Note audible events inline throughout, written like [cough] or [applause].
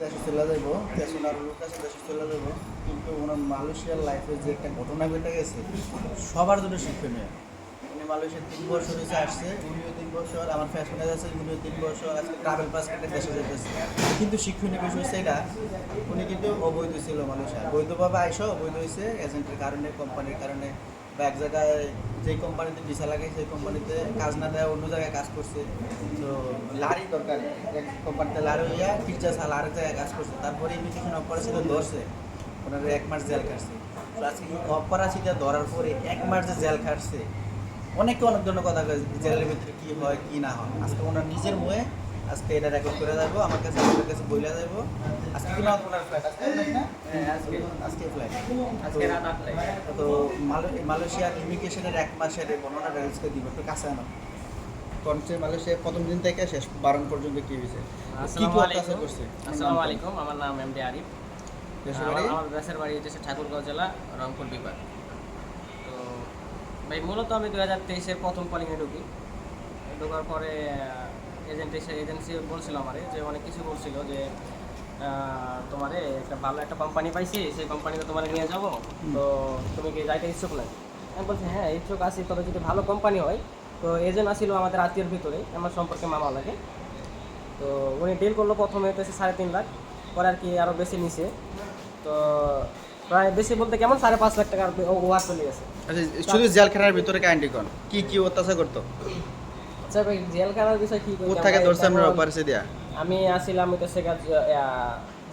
দেশে চলে যাব দেশে লোক আছে, দেশে চলে যাব কিন্তু ওনার মালয়েশিয়ার লাইফে যে একটা ঘটনা ঘটে গেছে, সবার জন্য শিক্ষণীয়। উনি মালয়েশিয়ার তিন বছর হয়েছে আসছে, উনিও তিন বছর, আমার ফ্যাশনে আছে উনিও তিন বছর, আজকে ট্রাভেল পাস কেটে দেশে যেতেছে কিন্তু শিক্ষণীয় বিষয় হচ্ছে এটা, উনি কিন্তু অবৈধ ছিল মালয়েশিয়া বৈধভাবে আইসো অবৈধ হয়েছে এজেন্টের কারণে কোম্পানির কারণে বা এক জায়গায় যেই কোম্পানিতে ভিসা লাগে, সেই কোম্পানিতে কাজ না দেয় অন্য জায়গায় কাজ করছে। তো লারি দরকার। এক কোম্পানিতে লারি হইয়া টিচার সাল আরেক জায়গায় কাজ করছে। তারপরে ইমিগ্রেশন অফ ধরছে। ওনার এক মাস জেল কাটছে তো আজকে ছিল ধরার পরে এক মাস যে জেল কাটছে অনেকে অনেক ধরনের কথা জেলের ভিতরে কী হয়, কী না হয়। আজকে ওনার নিজের মুয়ে আজকে এটা রেকর্ড করে যাব আমার কাছে আপনার কাছে বইলা যাব আজকে কি না ওনার ফ্লাইট আজকে আজকে। আজকে ফ্লাইট আজকে রাত আটটায়। তো মালয়েশিয়ার ইমিগ্রেশনের এক মাসের বর্ণনা রেজিস্টার দিব একটু কাছে আনো। কনসে মালয়েশিয়া প্রথম দিন থেকে শেষ বারণ পর্যন্ত কি হয়েছে? কি কি অত্যাচার করছে? আসসালামু আলাইকুম আমার নাম এম ডি আরিফ আমার আমার দেশের বাড়ি হচ্ছে ঠাকুরগাঁও জেলা রংপুর বিভাগ। তো ভাই মূলত আমি দু হাজার তেইশের প্রথম কলিংয়ে ঢুকি। ঢোকার পরে এজেন্ট এসে এজেন্সি বলছিল আমারে যে অনেক কিছু বলছিল যে তোমারে একটা ভালো একটা কোম্পানি পাইছি সেই কোম্পানিতে তোমার নিয়ে যাব তো তুমি কি যাইতে ইচ্ছুক না আমি বলছি হ্যাঁ ইচ্ছুক আছি তবে যদি ভালো কোম্পানি হয় তো এজেন্ট আসছিল আমাদের আত্মীয়র ভিতরে আমার সম্পর্কে মামা লাগে তো উনি ডিল করল প্রথমে হতেছে সাড়ে তিন লাখ পরে আর কি আরও বেশি নিছে তো প্রায় বেশি বলতে কেমন সাড়ে পাঁচ লাখ টাকার ওয়ার চলে গেছে আচ্ছা শুধু জেলখানার ভিতরে কাহিনী কোন কি কি অত্যাচার করতো আচ্ছা ভাই জেল খানার বিষয় কি কোথা থেকে ধরছে আমরা অপারেশন দিয়া? আমি আসছিলাম হইতেছে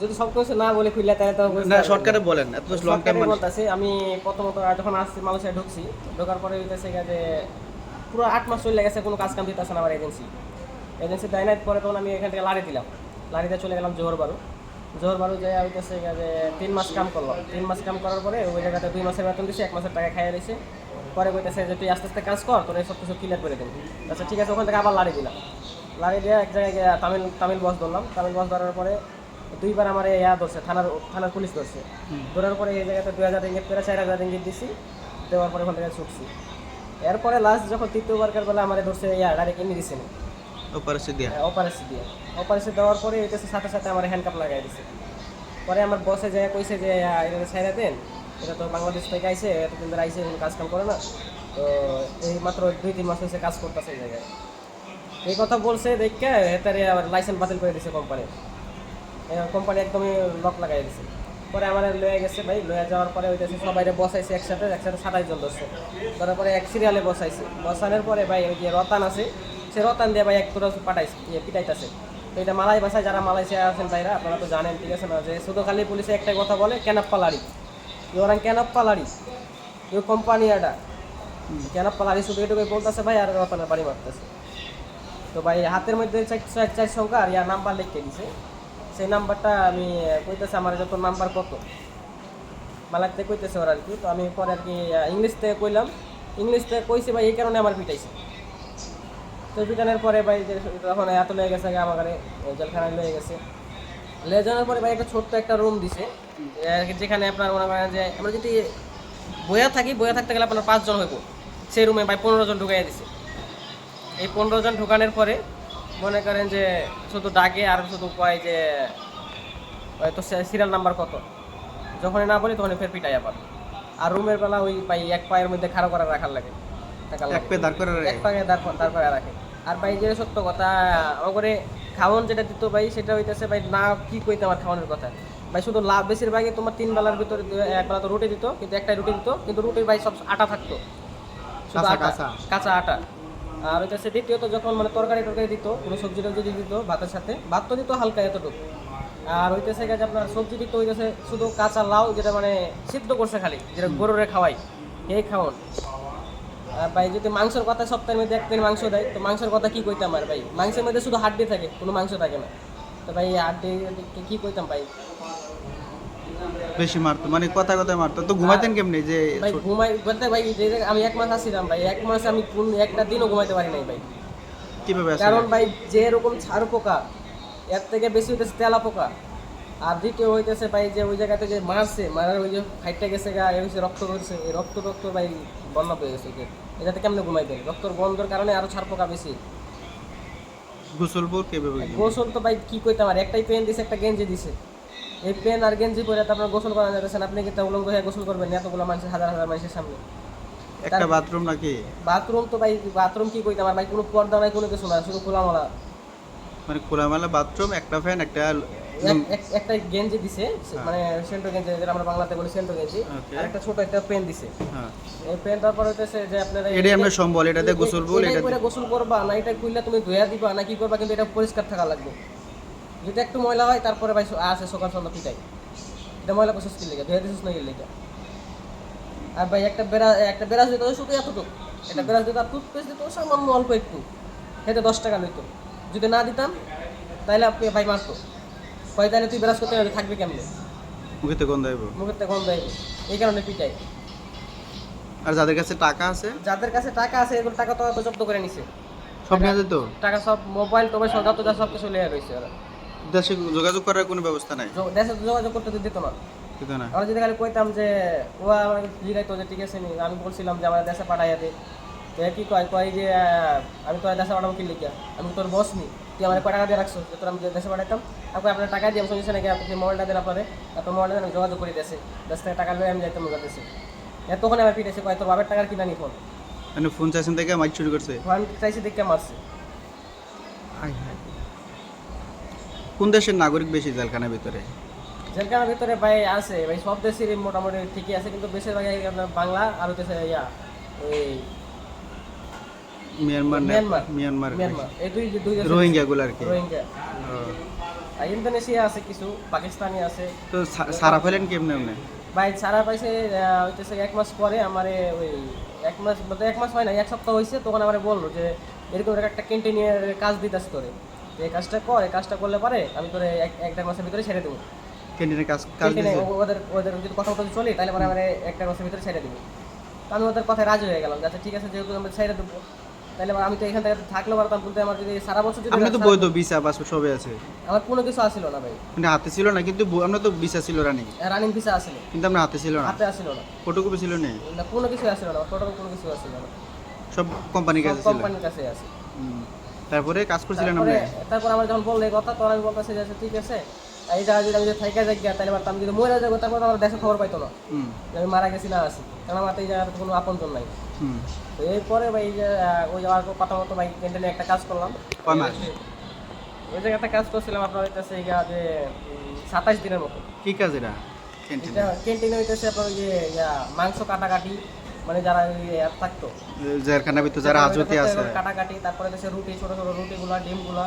যদি সব কিছু না বলে খুললে তাহলে তো না শর্টকাটে বলেন এত লং টাইম শর্টকাটে আমি প্রথমত যখন আসছি মানুষের ঢুকছি ঢোকার পরে হইতেছে যে পুরো আট মাস চলে গেছে কোনো কাজ কাম দিতেছে না আমার এজেন্সি। এজেন্সি দেয় নাই পরে তখন আমি এখান থেকে লাড়ি দিলাম। লাড়িতে চলে গেলাম জোহর বারু। জোহর বারু যাই হইতেছে যে তিন মাস কাম করলাম। তিন মাস কাম করার পরে ওই জায়গাতে দুই মাসের বেতন দিছে এক মাসের টাকা খাইয়ে দিছে। পরে কইতেছে যে তুই আস্তে আস্তে কাজ কর তোর এই সব কিছু ক্লিয়ার করে দিন আচ্ছা ঠিক আছে ওখান থেকে আবার লাড়ি দিলাম। লাড়ি দিয়ে এক জায়গায় গিয়ে তামিল তামিল বস ধরলাম। তামিল বস ধরার পরে দুইবার আমার ইয়া ধরছে থানার থানার পুলিশ ধরছে। ধরার পরে এই জায়গাতে দুই হাজার রিঙ্গিত করে চার হাজার রিঙ্গিত দিছি। দেওয়ার পরে ওখান থেকে ছুটছি। এরপরে লাস্ট যখন তৃতীয়বারকার বেলা আমার ধরছে ইয়া ডাইরেক্ট এমনি দিছে না। অপারেশন দিয়া? অপারেশন দিয়ে। অপারেশন দেওয়ার পরে এটা সাথে সাথে আমার হ্যান্ডকাপ লাগাই দিছে। পরে আমার বসে যায় কইছে যে এটা ছেড়ে দেন। এটা তো বাংলাদেশ থেকে আইছে, এতদিন ধরে আইসে কোনো কাজ কাম করে না। তো এই মাত্র দুই, তিন মাস হয়েছে কাজ করতেছে এই জায়গায়। এই কথা বলছে, দেখে হেতারে আবার লাইসেন্স বাতিল করে দিছে কোম্পানির কোম্পানি একদমই লক লাগাই দিছে। পরে আমার লয়ে গেছে ভাই, লয়ে যাওয়ার পরে ওইটাছে সবাই বসাইছে একসাথে একসাথে সাতাইশ জন ধরছে। ধরার পরে এক সিরিয়ালে বসাইছে। বসানোর পরে ভাই ওই যে রতান আছে, সে রতান দিয়ে ভাই এক পুরো পাঠাইছে ইয়ে পিটাইতেছে। তো এটা মালাই ভাষায় যারা মালয়েশিয়া আছেন ভাইরা, আপনারা তো জানেন, ঠিক আছে না? যে শুধু খালি পুলিশে একটাই কথা বলে কেনাপ্পা ওরা কেনাপ্পা লাড়ি ওই কোম্পানি এটা কেনাপ্পা লাড়ি শুধু এটুকুই বলতেছে ভাই আর আপনার বাড়ি মারতেছে তো ভাই হাতের মধ্যে চার চার চার সংখ্যা আর ইয়ার নাম্বার লিখে দিছে সেই নাম্বারটা আমি কইতেছে আমার যত নাম্বার কত মালাক থেকে কইতেছে ওরা আর কি তো আমি পরে আর কি ইংলিশ থেকে কইলাম ইংলিশ থেকে কইছে ভাই এই কারণে আমার পিটাইছে তো পিটানোর পরে ভাই যে তখন এত লেগে গেছে আমার জেলখানায় লেগে গেছে যাওয়ার পরে ভাই একটা ছোট্ট একটা রুম দিছে। যেখানে আপনার মনে করেন যে আমরা যদি বইয়া থাকি বইয়া থাকতে গেলে আপনার পাঁচজন হইব। সেই রুমে ভাই পনেরো জন ঢুকাই দিছে। এই পনেরো জন ঢোকানোর পরে মনে করেন যে শুধু ডাকে আর শুধু কয় যে হয়তো সিরিয়াল নাম্বার কত? যখনই না বলি তখনই ফের পিটাই আবার আর রুমের বেলা ওই ভাই এক পায়ের মধ্যে খাড়ো করে রাখার লাগে। এক। পায়ে দাঁড় দাঁড় করে রাখে। আর ভাই যে সত্য কথা আমার করে খাওয়ান যেটা দিত ভাই সেটা হইতেছে ভাই না কি কইতে আমার খাওয়ানোর কথা। ভাই শুধু লাভ বেশিরভাগই তোমার তিন বেলার ভিতরে এক বেলা তো রুটি দিত কিন্তু একটাই রুটি দিত কিন্তু রুটির ভাই সব আটা থাকতো। কাঁচা, আটা কাঁচা। কাঁচা আটা। আর হইতেছে দ্বিতীয়ত যখন মানে তরকারি টরকারি দিত কোনো সবজি টবজি দিত ভাতের সাথে ভাত তো দিত হালকা এতটুকু। আর হইতেছে গেছে আপনার সবজি দিত হইতেছে শুধু কাঁচা লাউ যেটা মানে সিদ্ধ করছে খালি যেটা গরুরে খাওয়াই এই খাওয়ান ভাই যদি মাংসের কথা সপ্তাহের মধ্যে একদিন মাংস দেয় তো মাংসের কথা কি কইতাম আর ভাই? মাংসের মধ্যে শুধু হাড্ডি থাকে কোনো মাংস থাকে না। তো ভাই হাড্ডি কি কইতাম ভাই? বেশি মারতো মানে কথা কথা মারতো। তো ঘুমাইতেন কেমনি? যে ভাই ঘুমাই বলতে ভাই যে আমি এক মাস আসছিলাম ভাই এক মাস আমি কোন একটা দিনও ঘুমাইতে পারি নাই ভাই। কীভাবে? কারণ ভাই যে এরকম ছাড় পোকা এর থেকে বেশি হইতেছে তেলা পোকা আর দ্বিতীয় হইতেছে ভাই যে ওই জায়গাতে যে মারছে মারার ওই যে ফাইটটা গেছে গা হচ্ছে রক্ত করছে এই রক্ত রক্ত ভাই বন্যা পেয়ে গেছে ওকে। এটাতে কেমনে ঘুমাই দেয় রক্তর গন্ধর কারণে আরও ছাড় পোকা বেশি। গোসল বোর কীভাবে গোসল তো ভাই কি কইতাম আর একটাই পেন দিছে একটা গেঞ্জি দিছে। এই পেন আর গেঞ্জি পরে তো আপনার গোসল করা যাচ্ছে আপনি কি তা উলঙ্গ হয়ে গোসল করবেন এতগুলো মানুষের হাজার হাজার মানুষের সামনে। একটা বাথরুম নাকি? বাথরুম তো ভাই বাথরুম কি কইতাম আর ভাই কোনো পর্দা নাই কোনো কিছু না শুধু খোলামালা। মানে খোলামেলা বাথরুম একটা ফ্যান একটা এক- এক- একটা গেঞ্জি দিছে মানে সেন্টো গেঞ্জি যেটা আমরা বাংলাতে বলি সেন্টো গেঞ্জি আর একটা ছোট একটা পেন দিছে। হ্যাঁ। এই পেন তারপর হইতেছে যে আপনারা এটাই আমরা সম্বল এটাতে গোসল বল এটা করে গোসল করবা না এটা তুমি ধুয়া দিবা না কি করবা কিন্তু এটা পরিষ্কার থাকা লাগবে। যদি একটু ময়লা হয় তারপরে ভাই আসে সকাল সন্ধ্যা পিটাই এটা ময়লা কোসিস কি লেগে? ধুয়া দিছিস না কি লেগে? আর ভাই একটা বেড়া একটা বেড়াস দিতে শুধু এতটুকু একটা বেড়াস দিতে আর টুথপেস্ট দিতে সামান্য অল্প একটু। খেতে দশ টাকা নিত যদি না দিতাম তাহলে আপনি ভাই মারতো। কয় তাহলে তুই বেড়াস করতে থাকবি কেমনে? মুখেতে গন্ধ আইব। থেকে গন্ধ আইবে। এই কারণে পিটাই। আর যাদের কাছে টাকা আছে? যাদের কাছে টাকা আছে এগুলো টাকা তো জব্দ করে নিছে। সব নিয়ে যেত? টাকা সব মোবাইল টোবাইল সব যত যা সব কিছু লেগে রয়েছে ওরা। দেশে যোগাযোগ করার কোনো ব্যবস্থা নাই? দেশে যোগাযোগ করতে তো দিত না। ঠিক না। আমরা যদি খালি কইতাম যে ও আমার জিগাইতো যে ঠিক আছে আমি বলছিলাম যে আমার দেশে পাঠাইয়া দে। তো কি কয়? কয় যে আমি তোর দেশে পাঠাবো কি লিখা আমি তোর বস নি। তুই আমার কয় টাকা দিয়ে রাখছো? যে তোর আমি দেশে পাঠাইতাম আপনি আপনার টাকা দিয়ে আমি শুনছি নাকি আপনি মোবাইলটা দেন আপনারে আপনার মোবাইলটা আমি যোগাযোগ করে দেশে দেশ থেকে টাকা লয়ে আমি যাইতাম ওদের দেশে এতক্ষণ আমার পিঠেছে কয় তোর বাবার টাকার কিনা নি ফোন? মানে ফোন চাইছেন থেকে মাইক চুরি করছে? ফোন চাইছি দেখে মারছে। কোন দেশের নাগরিক বেশি জেলখানার ভিতরে? জেলখানার ভিতরে ভাই আছে ভাই সব দেশেরই মোটামুটি ঠিকই আছে কিন্তু বেশিরভাগ আপনার বাংলা আর হচ্ছে ইয়া ওই মিয়ানমার মিয়ানমার। মিয়ানমার মিয়ানমার এই দুই দুই দেশের রোহিঙ্গা গুলো আর কি রোহিঙ্গা ইন্দোনেশিয়া আছে কিছু পাকিস্তানি আছে তো সারা ফেলেন কেমনে ভাই সারা পাইছে হইতেছে এক মাস পরে আমার ওই এক মাস বলতে এক মাস হয় না এক সপ্তাহ হয়েছে তখন আমার বলল যে এরকম একটা ক্যান্টিনের কাজ দিতেছে তোরে তো এই কাজটা কর এই কাজটা করলে পারে আমি তোরে এক এক দেড় মাসের ভিতরে ছেড়ে দেবো। কাজ কাজ ওদের ওদের যদি কথা মতো চলে তাহলে পরে আমার একটা মাসের ভিতরে ছেড়ে দেবো। আমি ওদের কথায় রাজি হয়ে গেলাম আচ্ছা ঠিক আছে যেহেতু আমরা ছেড়ে দেবো। তাহলে আমি তো এখান থেকে থাকলেও পারতাম কিন্তু আমার যদি সারা বছর যদি আপনি তো বৈধ ভিসা সবই আছে। আমার কোনো কিছু আসিল না ভাই। মানে হাতে ছিল না কিন্তু আপনার তো ভিসা ছিল রানিং রানিং ভিসা আসিল। কিন্তু আপনার হাতে ছিল না। হাতে আসিল না। ফটোকপি ছিল না। না কোনো কিছু আসিল না টোটাল কোনো কিছু আসিল না। সব কোম্পানির কাছে ছিল। কোম্পানির কাছে আছে। তারপরে কাজ করছিলেন আপনি? তারপর আমার যখন বললে কথা তখন আমি বলতেছি যে আচ্ছা, ঠিক আছে। এই জায়গায় যদি আমি থাইকা যাই তাহলে পারতাম যদি মরে যাব তারপর আমার দেশে খবর পাইতো না। আমি মারা গেছি না আছি। কারণ আমার এই জায়গাতে কোনো আপনজন নাই। তো এরপরে ভাই ওই যাওয়ার কথা মতো ভাই ক্যান্টিনে একটা কাজ করলাম। ওই জায়গায় একটা কাজ করছিলাম আপনার এই যে সাতাইশ দিনের মতো। কি কাজ এটা? ক্যান্টিনে এটা ক্যান্টিনে? হইতেছে আপনার যে মাংস কাটাকাটি। মানে যারা থাকতো। জেলখানার ভিতরে যারা হাজতে আছে। কাটাকাটি তারপরে হচ্ছে রুটি ছোট ছোট রুটিগুলা ডিমগুলা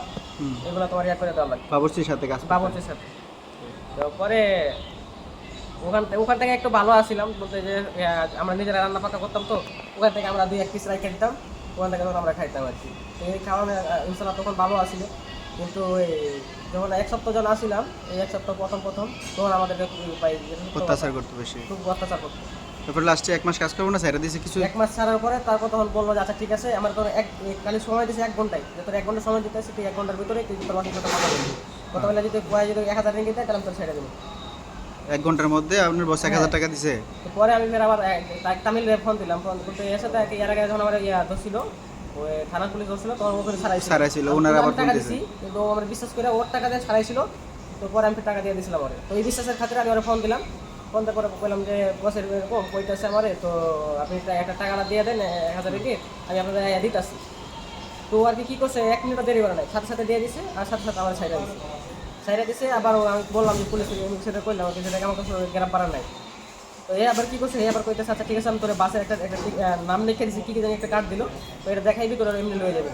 এগুলো তোমার ইয়া করে দেওয়া লাগে। বাবুর্চির সাথে কাজ বাবুর্চির সাথে। তো পরে ওখান থেকে ওখান থেকে একটু ভালো আসছিলাম বলতে যে আমরা নিজেরা রান্না পাকা করতাম তো ওখান থেকে আমরা দুই এক পিস রাই দিতাম ওখান থেকে তখন আমরা খাইতাম আর কি। এই খাওয়ানো ইনশাল্লাহ তখন ভালো আসছিল কিন্তু ওই যখন এক সপ্তাহ যখন আসছিলাম এই এক সপ্তাহ প্রথম প্রথম তখন আমাদেরকে অত্যাচার করতে বেশি। খুব অত্যাচার করতো। তারপরে লাস্টে এক মাস কাজ করব না স্যারা দিয়েছে কিছু? এক মাস ছাড়ার পরে তারপর তখন বলল আচ্ছা ঠিক আছে আমার তোর এক খালি সময় দিয়েছে এক ঘন্টায়। তোর এক ঘণ্টা সময় দিতে আছে তুই এক ঘণ্টার ভিতরে তুই তোর বাকি কথা কথা বলবি কথা বলে যদি কয় যদি এক হাজার রিঙ্গিত দেয় তাহলে আমি তোর ছেড়ে দেবো। এক ঘণ্টার মধ্যে আপনার বস এক হাজার টাকা দিছে? তো পরে আমি ফের আবার তামিল ফোন দিলাম ফোন করতে এসে তো এর আগে যখন আমার ইয়া ধরছিল থানা পুলিশ ধরছিল তখন ওখানে ছাড়াইছিল। ছাড়াইছিল, আমি ওনারা আবার টাকা দিছি কিন্তু ও আমার বিশ্বাস করে ওর টাকা দিয়ে ছাড়াইছিল তো পরে আমি টাকা দিয়ে দিয়েছিলাম ওরে। তো এই বিশ্বাসের খাতিরে আমি ওরা ফোন দিলাম ফোন করে বললাম যে, বসের এরকম কইতেছে আমারে, তো আপনি একটা টাকাটা দিয়ে দেন, এক হাজার রিঙ্গিত আমি আপনাদের দিতেছি। তো আর কি, কী করছে, এক মিনিটও দেরি করে নাই। সাথে সাথে দিয়ে দিছে, আর সাথে সাথে আমার সাইডে দিছে। সাইডে দিছে, আবার আমি বললাম যে, পুলিশ সেটা করলাম কিন্তু আমার কাছে গ্রাম পাড়া নাই। তো এ আবার কি করছে, এ আবার কইতেছে আচ্ছা ঠিক আছে, আমি তোর বাসের একটা একটা নাম লিখে দিছি, কি কি জানি একটা কার্ড দিল, তো এটা দেখাইবি, তোর এমনি লয়ে যাবে।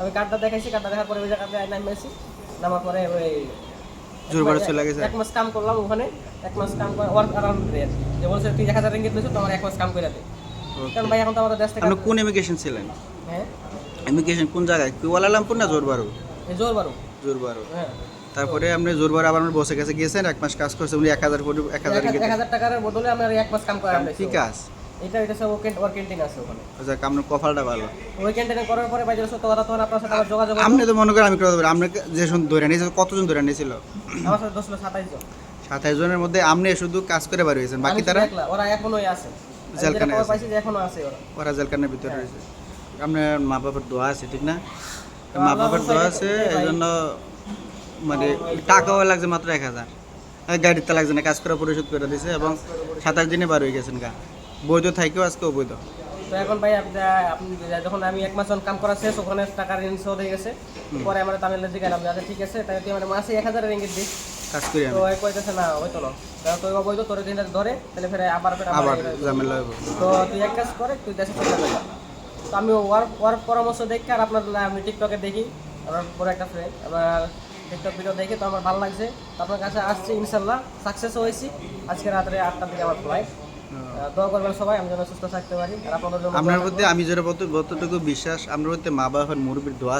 আমি কার্ডটা দেখাইছি কার্ডটা দেখার পরে ওই জায়গাতে নাম নামেছি নামার পরে ওই জোরবার চলে গেছে। এক মাস কাম করলাম ওখানে এক মাস কাম করে ওয়ার্ক অ্যারাউন্ড যে বলছে তুই এক হাজার রিঙ্গিত নিয়েছো তো এক মাস কাম করে দে। কারণ ভাই এখন তো আমাদের দেশ থেকে আপনি কোন ইমিগ্রেশন ছিলেন? হ্যাঁ? ইমিগ্রেশন কোন জায়গায়? কুয়ালালামপুর না জোরবারু? জোর বারো জোরবারু। হ্যাঁ। তারপরে আপনি জোরবার আবার আপনার বসে কাছে গিয়েছেন এক মাস কাজ করছে উনি এক হাজার এক হাজার এক হাজার- টাকার বদলে আমার এক মাস কাম করা কি কাজ এটা এটা সব ওকে ওর ক্যান্টিন আছে ওখানে। যাক আপনার কপালটা ভালো। ওই ক্যান্টিনে করার পরে ভাই যখন কথা তখন আপনার সাথে যোগাযোগ আপনি তো মনে করেন আমি কথা বলি আপনাকে যে জন ধরে নিয়েছিল কতজন ধরে নিয়েছিল? আমার সাথে দশ সাতাইশ জন। সাতাইশ জনের মধ্যে আপনি শুধু কাজ করে হয়েছেন বাকি তারা? ওরা এখনোই আছে। খবর আছে। এখনও আছে ওরা। ওরা জেলখানার ভিতরে রয়েছে। আপনার মা বাবার দোয়া আছে ঠিক না? মা বাবার দোয়া আছে এই জন্য মানে টাকাও লাগছে মাত্র এক হাজার। গাড়িতে লাগছে না কাজ করে পরিশোধ করে দিছে এবং সাতাশ দিনে বার হয়ে গেছেন গা। বৈধ থাকেও আজকে অবৈধ। তো এখন ভাই আপনি যখন আমি এক মাস কাম করা শেষ ওখানে টাকা ঋণ শোধ হয়ে গেছে। পরে আমরা তামিলনাড়ু দিকে গেলাম যে আচ্ছা ঠিক আছে তাই তুই আমার মাসে এক হাজার রিঙ্গিত দিস। কাজ করি তো ওই কইতেছে না হয়তো না। তুই অবৈধ তোর দিন ধরে তাহলে ফের আবার ফের আবার ঝামেলা হইব। তো তুই এক কাজ করে তুই দেশে চলে যা তো আমি ওয়ার্ক ওয়ার্ক পরামর্শ দেখি আর আপনার আমি টিকটকে দেখি। আমার বড় একটা ফ্রেন্ড আমার টিকটক ভিডিও দেখে তো আমার ভালো লাগছে। তো আপনার কাছে আসছি ইনশাল্লাহ সাকসেস হয়েছি। আজকে রাত্রে আটটার দিকে আমার ফ্লাইট দোয়া করবেন সবাই আমি যেন সুস্থ থাকতে পারি। আর আপনাদের জন্য আপনার প্রতি আমি যেটা যতটুকু বিশ্বাস আপনার প্রতি মা বাবার মুরব্বীর দোয়া।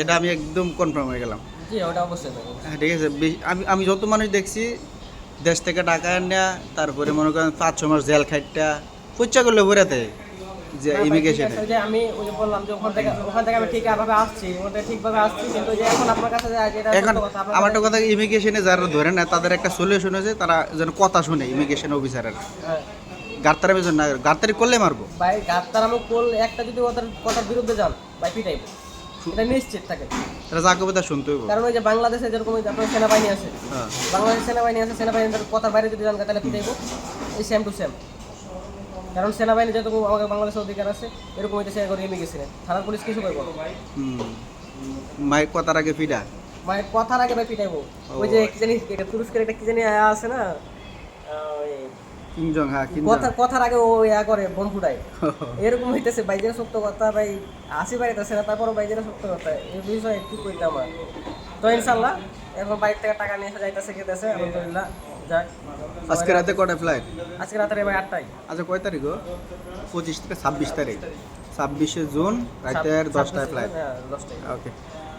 এটা আমি একদম কনফার্ম হয়ে গেলাম। জি ওটা অবশ্যই হ্যাঁ ঠিক আছে। আমি আমি যত মানুষ দেখছি দেশ থেকে টাকা নেয়া তারপরে মনে করেন পাঁচ ছ মাস জেল খাইটা পুচ্ছা করলে বেরাতে যে ইমিগ্রেশনে যে আমি ওই যে বললাম যে ওখান থেকে ওখান থেকে আমি ঠিকভাবে আসছি ওখান ঠিকভাবে আসছি কিন্তু যে এখন আপনার কাছে যে যেটা এখন আমার একটা কথা ইমিগ্রেশনে যারা ধরে না তাদের একটা সলিউশন হয়েছে তারা যেন কথা শুনে ইমিগ্রেশন অফিসারের। গার্তারামি জন্য না করলে মারবো। ভাই গাত্তার আমি কোল একটা যদি ওদের কথার বিরুদ্ধে যান ভাই পিটাইব। এটা নিশ্চিত থাকে। তারা যা করবে তা শুনতে হইব। কারণ ওই যে বাংলাদেশে যেরকম আপনার সেনাবাহিনী আছে হ্যাঁ। বাংলাদেশ সেনাবাহিনী আছে সেনাবাহিনীর কথার বাইরে যদি যান তাহলে পিটাইব। এই সেম টু সেম কারণ সেনাবাহিনী যেরকম আমাকে বাংলাদেশের অধিকার আছে এরকম হইতে সে করে ইমিগ্রেশনে থানার পুলিশ কিছু করব মাইক কথার আগে ফিডা। মানে কথার আগে ভাই পিটাইবো ওই যে কি জানি তুরস্কের একটা কি জানি আয়া আছে না? হ্যাঁ কথা কথার আগে ও ইয়া করে বোম ফুটায়। [laughs] এরকম হইতেছে বাইজের সত্য কথা ভাই আসি বাড়িতেছে না তারপরও বাইজের সত্য কথা। এই বিষয়ে কি করতে আমার? তো ইনশাল্লাহ এখন বাইর থেকে টাকা নিয়ে এসে যাইতেছে খেতেছে আলহামদুলিল্লাহ। যাক। আজকে রাতে কটা ফ্লাইট আজকে রাতের ভাই আটটাই আচ্ছা কয় তারিখ গো? পঁচিশ থেকে ছাব্বিশ তারিখ। ছাব্বিশে জুন রাতের দশটায় ফ্লাইট হ্যাঁ দশটায়। ওকে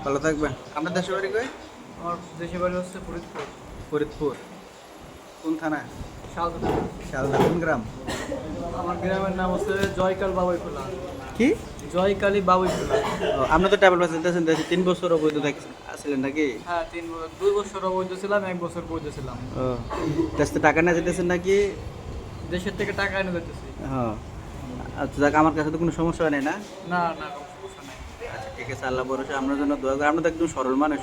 ভালো থাকবেন। আপনার দেশের বাড়ি কই? আমার দেশের বাড়ি হচ্ছে ফরিদপুর। ফরিদপুর। কোন থানা শালদা। শালদা কোন গ্রাম? আমার গ্রামের নাম হচ্ছে জয়কাল বাবুইখোলা কি? জয়কালী বাবুইখোলা ও, আপনি তো ট্রাভেল পাস দিতেছেন দেশে তিন বছর অবৈধ আসলেন নাকি? হ্যাঁ তিন বছর দুই বছর অবৈধ ছিলাম এক বছর বৈধ ছিলাম। ও দেশ টাকা নিয়ে যেতেছেন নাকি? দেশের থেকে টাকা এনে দিতেছি। হ্যাঁ আচ্ছা যাক আমার কাছে তো কোনো সমস্যা নেই না? না না সমস্যা নাই। আচ্ছা ঠিক আছে আল্লাহ ভরসা আপনার জন্য দোয়া করি। আপনি তো একদম সরল মানুষ।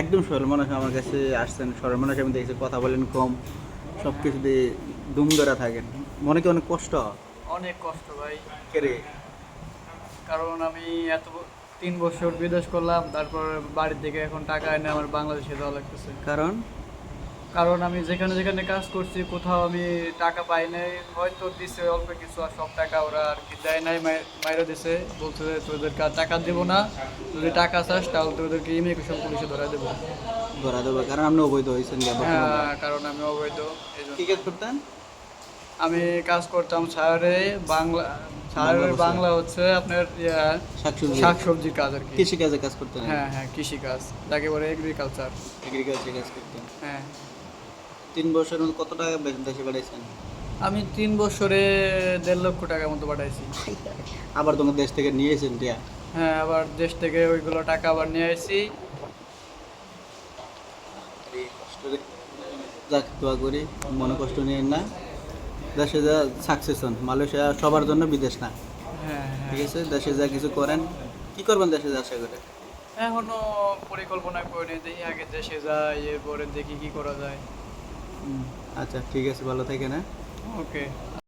একদম সরল মানুষ আমার কাছে আসছেন। সরল মানুষ আমি দেখছি কথা বলেন কম সব কিছু দিয়ে দুম ধরা থাকেন। মনে কি অনেক কষ্ট? অনেক কষ্ট ভাই। কেরে কারণ আমি এত তিন বছর বিদেশ করলাম তারপর বাড়ির থেকে এখন টাকা এনে আমার বাংলাদেশে যাওয়া লাগতেছে। কারণ? কারণ আমি যেখানে যেখানে কাজ করছি কোথাও আমি টাকা পাই নাই হয়তো দিছে অল্প কিছু আর সব টাকা ওরা আর কি দেয় নাই মাইরে দিছে বলছে যে তোদেরকে আর টাকা দেবো না যদি টাকা চাস তাহলে তোদেরকে ইমিগ্রেশন পুলিশে ধরা দেবো। ধরা দেবো কারণ আপনি অবৈধ হয়েছেন হ্যাঁ কারণ আমি অবৈধ কি কাজ করতেন? আমি কাজ করতাম ছাড়ে বাংলা ছাড়ের বাংলা হচ্ছে আপনার শাকসবজি। শাকসবজির কাজ আর কি। কৃষি কাজে কাজ করতেন? হ্যাঁ হ্যাঁ কৃষিকাজ যাকে বলে এগ্রিকালচার এগ্রিকালচার কাজ করতেন? হ্যাঁ। তিন বছরের মধ্যে কত টাকা দেশে পাঠাইছেন আমি তিন বছরে দেড় লক্ষ টাকার মতো পাঠাইছি [laughs] আবার তোমার দেশ থেকে নিয়েছেন টিয়া? হ্যাঁ আবার দেশ থেকে ওইগুলো টাকা আবার নিয়ে আসি যাক দোয়া করি মনে কষ্ট নিয়ে না। দেশে যা সাকসেস হন মালয়েশিয়া সবার জন্য বিদেশ না। হ্যাঁ ঠিক হ্যাঁ আছে? দেশে যা কিছু করেন কি করবেন দেশে যা আশা করে? এখনও পরিকল্পনা করে দেখি আগে দেশে যাই এরপরে দেখি কি করা যায়। আচ্ছা ঠিক আছে ভালো থাকে না ওকে।